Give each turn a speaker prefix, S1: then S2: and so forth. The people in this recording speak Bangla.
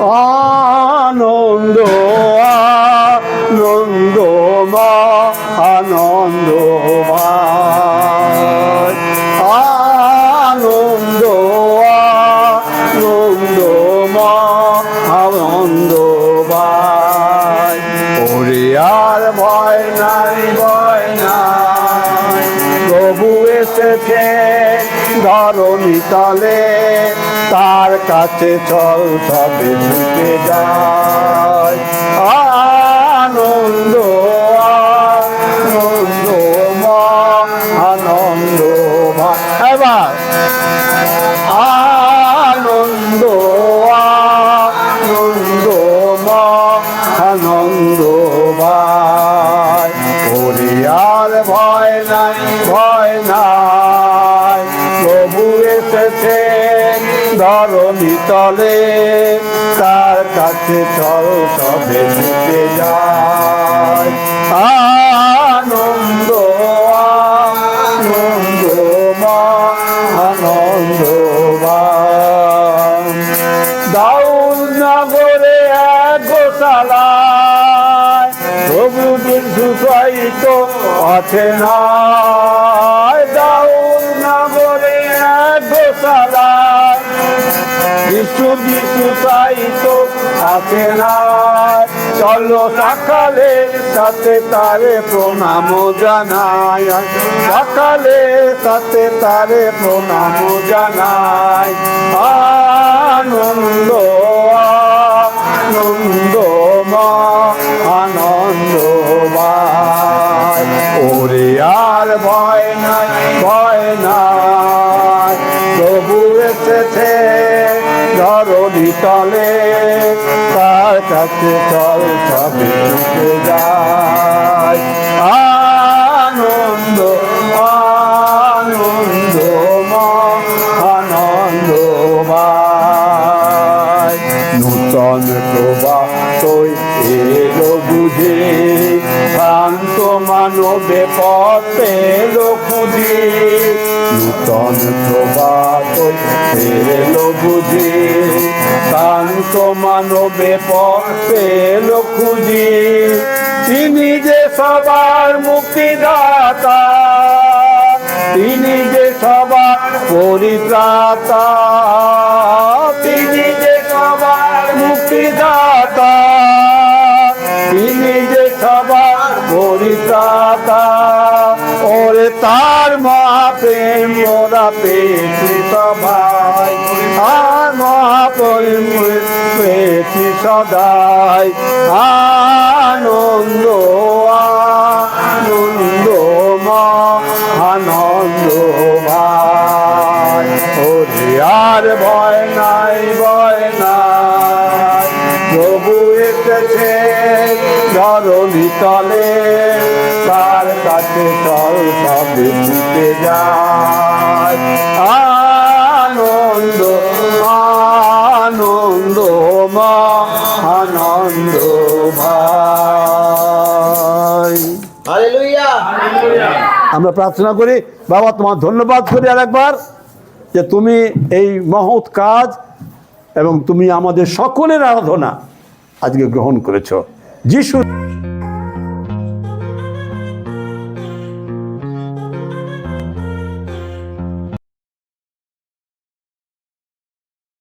S1: আনন্দ আনন্দ মা আনন্দ মা আনন্দ আনন্দ মা আনন্দ ভাই ওরে ভয় নাই ভয় নাই প্রভু এসেছে ধরণী তালে তার কাছে চল তবে ছুটে যায় আনন্দ আনন্দ আনন্দ এবার। আনন্দ আনন্দ আনন্দ ভাই। ভয় নাই ভয় নাই। ধরণী তলে, তার কাছে চল তবে ছুটে যায়। আনন্দ আনন্দ আনন্দ দাউদ নগরে এক গোশালায় প্রভু আছে না যিশু সাইত আছে না, চলো সকালে সাথে তারে প্রণাম জানাই। সকালে সাথে তারে প্রণাম জানাই। আনন্দ আনন্দ মা, আনন্দ ওরে আর ভয় নাই ভয় নাই। প্রভু এসেছে ধরণী তলে, তার কাছে চল, সবে ছুটে যায়। আনন্দ আনন্দ আনন্দ নূতন প্রভা তৈ এলো বুঝে, শান্ত মানবে পথে খুঁজে নূতন প্রভা এলো বুঝে শান্ত মানবে পথে এলো খুঁজে। তিনি যে সবার মুক্তিদাতা, তিনি যে সবার পরিত্রাতা, তিনি যে সবার মুক্তিদাতা, তিনি যে সবার পরিত্রাতা। ওরে তার মহাপ্রেম, ওরা পেয়েছি সবাই আর মহাপ্রেম পেয়েছি সদাই। আনন্দ আনন্দ আনন্দ ভাই। আর ভয় নাই ভয় নাই। প্রভু এসেছে ধরণী তলে, তার কাছে চল সবে যায় আমরা প্রার্থনা করি, বাবা, তোমার ধন্যবাদ করি আর একবার যে তুমি এই মহৎ কাজ এবং তুমি আমাদের সকলের আরাধনা আজকে গ্রহণ করেছ। যিশু